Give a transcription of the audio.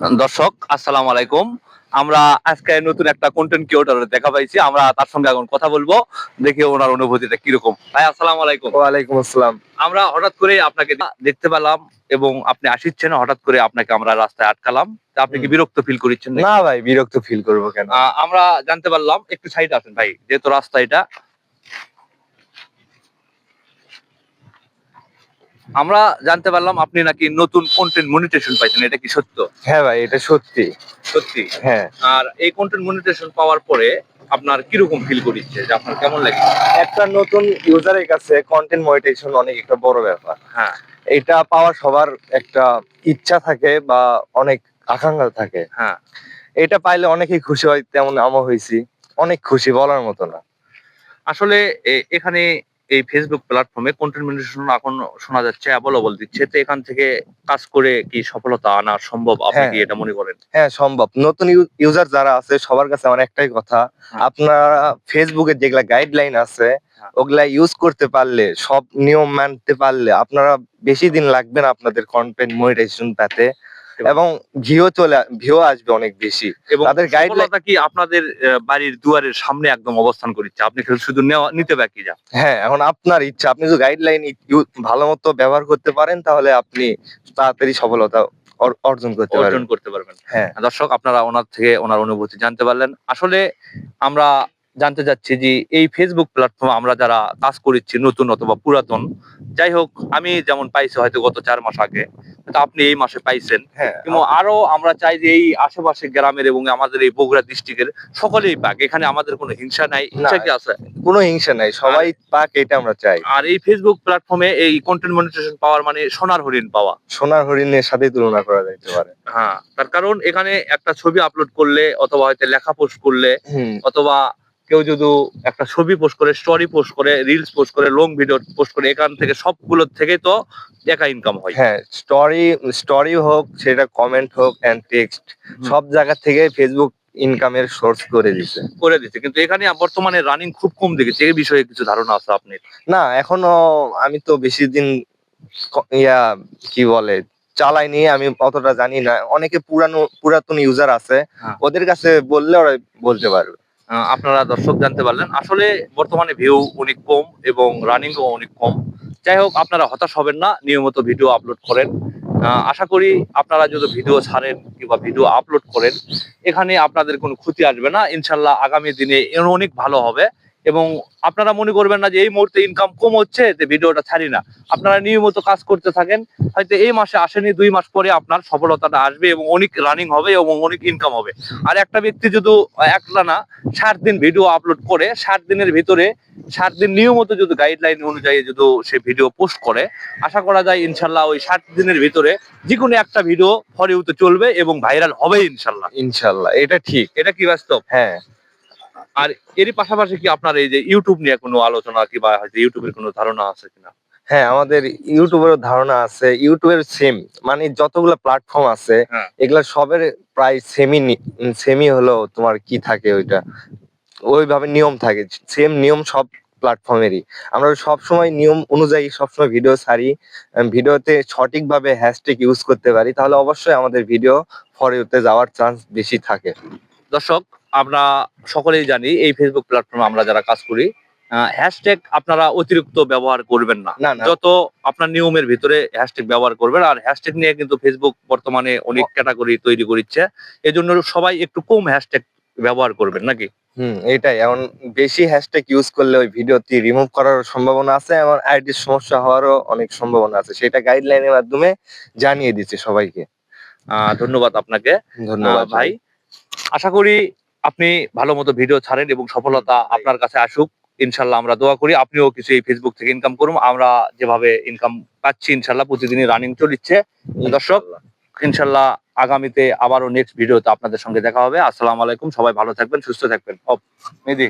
দর্শক আসসালাম আলাইকুম। আমরা আজকে নতুন একটা কন্টেন্ট ক্রিয়েটর দেখা পাইছি। আমরা তার সঙ্গে এখন কথা বলব। দেখি ওনার অনুভূতিটা কীরকম। ভাই আসসালাম আলাইকুম। ওয়ালাইকুম আসসালাম। আমরা হঠাৎ করে আপনাকে দেখতে পেলাম এবং আপনি আসিচ্ছেন। হঠাৎ করে আপনাকে আমরা রাস্তায় আটকালাম। তা আপনি কি বিরক্ত ফিল করেছেন? না ভাই বিরক্ত ফিল করব কেন? আমরা জানতে পারলাম একটু সাইড আসেন ভাই যেহেতু রাস্তা এটা। আমরা জানতে পারলাম আপনি নাকি নতুন কন্টেন্ট মনিটেশন পাইছেন এটা কি সত্য? হ্যাঁ ভাই এটা সত্যি। সত্যি? হ্যাঁ। আর এই কন্টেন্ট মনিটেশন পাওয়ার পরে আপনার কীরকম ফিল করিচ্ছে? যে আপনার কেমন লাগে একটা নতুন ইউজারের কাছে কন্টেন্ট মনিটাইজেশন অনেক একটা বড় ব্যাপার। হ্যাঁ। এটা পাওয়ার সবার একটা ইচ্ছা থাকে বা অনেক আকাঙ্ক্ষা থাকে। হ্যাঁ। এটা পাইলে অনেকেই খুশি হয় তেমন আমও হয়েছি অনেক খুশি বলার মতো না। আসলে এখানে এই ফেসবুক প্ল্যাটফর্মে কন্টেন্ট মনিটেশন এখন শোনা যাচ্ছে অ্যাভেলেবল দিচ্ছে তো এখান থেকে কাজ করে কি সফলতা আনা সম্ভব আপনি হ্যাঁ। কি এটা মনে করেন হ্যাঁ সম্ভব নতুন ইউজার যারা আছে সবার কাছে আমার একটাই কথা হ্যাঁ। আপনারা ফেসবুকে যেগুলা গাইডলাইন আছে হ্যাঁ। ওগুলা ইউজ করতে পারলে সব নিয়ম মানতে পারলে আপনারা বেশি দিন লাগবে না আপনাদের কন্টেন্ট মনিটাইজেশন পেতে এবং- ভিও চলে ভিও আসবে অনেক বেশি। এবং তাদের সফলতা কি আপনাদের বাড়ির দুয়ারের সামনে একদম অবস্থান করছে আপনি শুধু- শুধু নেওয়া নিতে বাকি যা হ্যাঁ এখন আপনার ইচ্ছা আপনি যদি গাইডলাইন ভালো মতো ব্যবহার করতে পারেন তাহলে আপনি তাড়াতাড়ি সফলতা অর্জন করতে অর্জন করতে পারবেন। হ্যাঁ। দর্শক আপনারা ওনার থেকে ওনার অনুভূতি জানতে পারলেন। আসলে আমরা জানতে চাচ্ছি যে এই ফেসবুক প্ল্যাটফর্মে আমরা যারা কাজ করেছি নতুন অথবা পুরাতন যাই হোক আমি যেমন পাইছি হয়তো গত চার মাস আগে আপনি এই মাসে পাইছেন। হ্যাঁ এবং আরও আমরা চাই যে এই আশেপাশে গ্রামের এবং আমাদের এই বগুড়া ডিস্ট্রিক্টের সকলেই পাক। এখানে আমাদের কোনো হিংসা নাই। হিংসা কি আছে? কোনো হিংসা নাই। সবাই পাক এটা আমরা চাই। আর এই ফেসবুক প্ল্যাটফর্মে এই কন্টেন্ট মনিটেশন পাওয়ার মানে সোনার হরিণ পাওয়া। সোনার হরিণের সাথে তুলনা করা যাইতে পারে। হ্যাঁ তার কারণ এখানে একটা ছবি আপলোড করলে অথবা হয়তো লেখা পোস্ট করলে অথবা কেউ যদি একটা ছবি পোস্ট করে স্টোরি পোস্ট করে রিলস পোস্ট করে লং ভিডিও পোস্ট করে এখান থেকে সবগুলোর থেকে তো একা ইনকাম হয়। হ্যাঁ স্টোরি স্টোরি হোক সেটা কমেন্ট হোক এন্ড টেক্সট সব জায়গা থেকে ফেসবুক ইনকামের সোর্স করে দিছে। করে দিচ্ছে কিন্তু এখানে বর্তমানে রানিং খুব কম দেখেছি। এই বিষয়ে কিছু ধারণা আছে আপনি না এখনও আমি তো বেশি দিন ইয়া কি বলে চালাইনি আমি অতটা জানি না। অনেকে পুরানো পুরাতন ইউজার আছে। হ্যাঁ। ওদের কাছে বললে ওরা বলতে পারবে। আপনারা দর্শক জানতে পারলেন। আসলে বর্তমানে ভিউ অনেক কম এবং রানিংও অনেক কম। যাই হোক, আপনারা হতাশ হবেন না, নিয়মিত ভিডিও আপলোড করেন। আশা করি আপনারা যদি ভিডিও ছাড়েন কিংবা ভিডিও আপলোড করেন, এখানে আপনাদের কোনো ক্ষতি আসবে না। ইনশাল্লাহ আগামী দিনে অনেক ভালো হবে। এবং আপনারা মনে করবেন না যে এই মুহূর্তে ইনকাম কম হচ্ছে যে ভিডিওটা ছাড়ি না। আপনারা নিয়মিত কাজ করতে থাকেন হয়তো এই মাসে আসেনি দুই মাস পরে আপনার সফলতাটা আসবে এবং অনেক রানিং হবে এবং অনেক ইনকাম হবে। আর একটা ব্যক্তি যদি একলা না ষাট দিন ভিডিও আপলোড করে ষাট দিনের ভিতরে ষাট দিন নিয়মিত যদি গাইডলাইন অনুযায়ী যদি সে ভিডিও পোস্ট করে আশা করা যায় ইনশাল্লাহ ওই ষাট দিনের ভিতরে যে কোনো একটা ভিডিও ফরিউতে চলবে এবং ভাইরাল হবে ইনশাল্লাহ। ইনশাল্লাহ এটা ঠিক। এটা কি বাস্তব? হ্যাঁ। আর এরই পাশাপাশি কি আপনার এই যে ইউটিউব নিয়ে কোনো আলোচনা কিংবা হয়তো ইউটিউবের কোনো ধারণা আছে কিনা? হ্যাঁ আমাদের ইউটিউবের ধারণা আছে। ইউটিউবের সেম মানে যতগুলো প্ল্যাটফর্ম আছে হ্যাঁ। এগুলা সবের প্রায় সেমি সেমি হলো তোমার কি থাকে ওইটা। ওইভাবে নিয়ম থাকে সেম নিয়ম সব প্ল্যাটফর্মেরই আমরা সব সময় নিয়ম অনুযায়ী সবসময় ভিডিও ছাড়ি ভিডিওতে সঠিকভাবে হ্যাশট্যাগ ইউজ করতে পারি তাহলে অবশ্যই আমাদের ভিডিও ফরেতে যাওয়ার চান্স বেশি থাকে। দর্শক আমরা সকলেই জানি এই ফেসবুক প্ল্যাটফর্মে আমরা যারা কাজ করি হ্যাশট্যাগ আপনারা অতিরিক্ত ব্যবহার করবেন না। যত আপনার নিয়মের ভিতরে হ্যাশট্যাগ ব্যবহার করবেন আর হ্যাশট্যাগ নিয়ে কিন্তু ফেসবুক বর্তমানে অনেক ক্যাটাগরি তৈরি করছে। এজন্য সবাই একটু কম হ্যাশট্যাগ ব্যবহার করবেন নাকি? হুম এটাই এখন বেশি হ্যাশট্যাগ ইউজ করলে ওই ভিডিওটি রিমুভ করার সম্ভাবনা আছে এবং আইডির সমস্যা হওয়ারও অনেক সম্ভাবনা আছে। সেটা গাইডলাইনের মাধ্যমে জানিয়ে দিচ্ছে সবাইকে। আহ, ধন্যবাদ আপনাকে। ধন্যবাদ ভাই। আশা করি আপনি ভালো মতো ভিডিও ছাড়েন এবং সফলতা আপনার কাছে আসুক ইনশাল্লাহ আমরা দোয়া করি। আপনিও কিছু এই ফেসবুক থেকে ইনকাম করুন। আমরা যেভাবে ইনকাম পাচ্ছি ইনশাল্লাহ প্রতিদিনই রানিং চলিচ্ছে দর্শক ইনশাল্লাহ আগামীতে আবারও নেক্সট ভিডিওতে আপনাদের সঙ্গে দেখা হবে। আসসালামু আলাইকুম। সবাই ভালো থাকবেন সুস্থ থাকবেন। মেদি